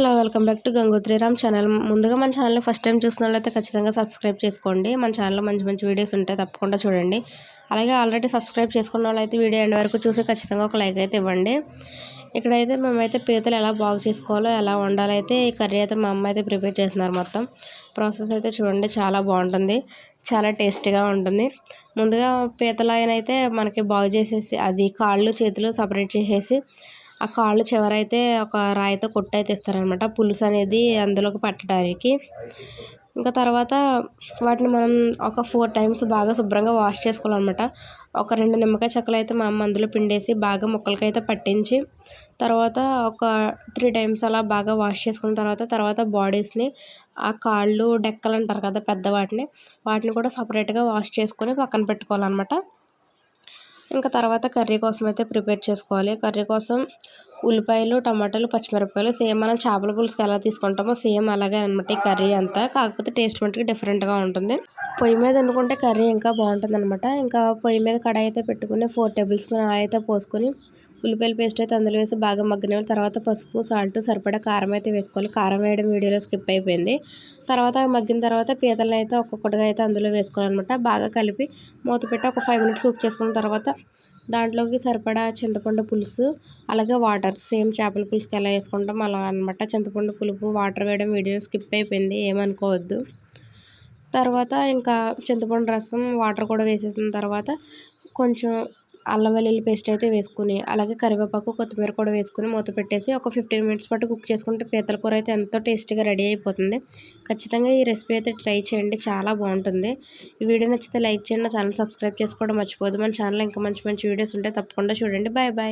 Hello welcome back to Gangotriram channel. ముందుగా మన channel first time చూసిన వాళ్ళైతే ఖచ్చితంగా సబ్స్క్రైబ్ చేసుకోండి. మన ఛానల్లో మంచి మంచి వీడియోస్ ఉంటాయి తప్పకుండా చూడండి. అలాగే ఆల్రెడీ సబ్స్క్రైబ్ చేసుకున్న వాళ్ళైతే వీడియో ఎండ్ వరకు చూసి ఖచ్చితంగా ఒక లైక్ అయితే ఇవ్వండి. ఇక్కడైతే మేమైతే పీతలు ఎలా బాగు చేసుకోవాలో ఎలా వండాలో అయితే ఈ కర్రీ అయితే మా అమ్మ అయితే ప్రిపేర్ చేస్తున్నారు మొత్తం. ప్రాసెస్ అయితే చూడండి చాలా బాగుంటుంది. చాలా టేస్టీగా ఉంటుంది. ముందుగా పీతలు అయితే మనకి బాగు చేసేసి అది కాళ్ళు చేతులు సపరేట్ చేసేసి ఆ కాళ్ళు చివరైతే ఒక రాయితో కొట్టయితే ఇస్తారనమాట పులుసు అనేది అందులోకి పట్టడానికి. ఇంకా తర్వాత వాటిని మనం ఒక ఫోర్ టైమ్స్ బాగా శుభ్రంగా వాష్ చేసుకోవాలన్నమాట ఒక రెండు నిమ్మకాయ చెక్కలు అయితే మా అమ్మ అందులో పిండేసి బాగా ముక్కలకైతే పట్టించి తర్వాత ఒక త్రీ టైమ్స్ అలా బాగా వాష్ చేసుకున్న తర్వాత తర్వాత బాడీస్ని ఆ కాళ్ళు డెక్కలు అంటారు కదా పెద్ద వాటిని వాటిని కూడా సపరేట్గా వాష్ చేసుకొని పక్కన పెట్టుకోవాలన్నమాట ఇంకా తర్వాత కర్రీ కోసం అయితే ప్రిపేర్ చేసుకోవాలి. కర్రీ కోసం ఉల్లిపాయలు టమాటాలు పచ్చిమిరపకాయలు సేమ్ మనం చేపల పులుసుకి ఎలా తీసుకుంటామో సేమ్ అలాగే అనమాట ఈ కర్రీ అంతా. కాకపోతే టేస్ట్ మట్టుకు డిఫరెంట్గా ఉంటుంది. పొయ్యి మీద అనుకుంటే కర్రీ ఇంకా బాగుంటుంది అనమాట ఇంకా పొయ్యి మీద కడాయి అయితే పెట్టుకుని ఫోర్ టేబుల్ స్పూన్ అయితే పోసుకొని ఉల్లిపాయల పేస్ట్ అయితే అందులో వేసి బాగా మగ్గిన తర్వాత పసుపు సాల్ట్ సరిపడా కారం అయితే వేసుకోవాలి. కారం వేయడం వీడియోలో స్కిప్ అయిపోయింది. తర్వాత మగ్గిన తర్వాత పీతలను అయితే ఒక్కొక్కటిగా అయితే అందులో వేసుకోవాలన్నమాట. బాగా కలిపి మూత పెట్టి ఒక ఫైవ్ మినిట్స్ కుక్ చేసుకున్న తర్వాత దాంట్లోకి సరిపడా చింతపండు పులుసు అలాగే వాటర్. సేమ్ చేపల పులుసుకి ఎలా వేసుకుంటాం అలా అనమాట చింతపండు పులుపు వాటర్ వేయడం వీడియో స్కిప్ అయిపోయింది ఏమనుకోవద్దు. తర్వాత ఇంకా చింతపండు రసం వాటర్ కూడా వేసేసిన తర్వాత కొంచెం అల్లం వెల్లుల్లి పేస్ట్ అయితే వేసుకుని అలాగే కరివేపాకు కొత్తిమీర కూడా వేసుకుని మూత పెట్టేసి ఒక ఫిఫ్టీన్ మినిట్స్ పాటు కుక్ చేసుకుంటే పీతల కూర అయితే ఎంతో టేస్టీగా రెడీ అయిపోతుంది. ఖచ్చితంగా ఈ రెసిపీ అయితే ట్రై చేయండి చాలా బాగుంటుంది. ఈ వీడియో నచ్చితే లైక్ చేయండి నా ఛానల్ సబ్స్క్రైబ్ చేసుకోవడం మర్చిపోదు మన ఛానల్ ఇంకా మంచి మంచి వీడియోస్ ఉంటే తప్పకుండా చూడండి. Bye bye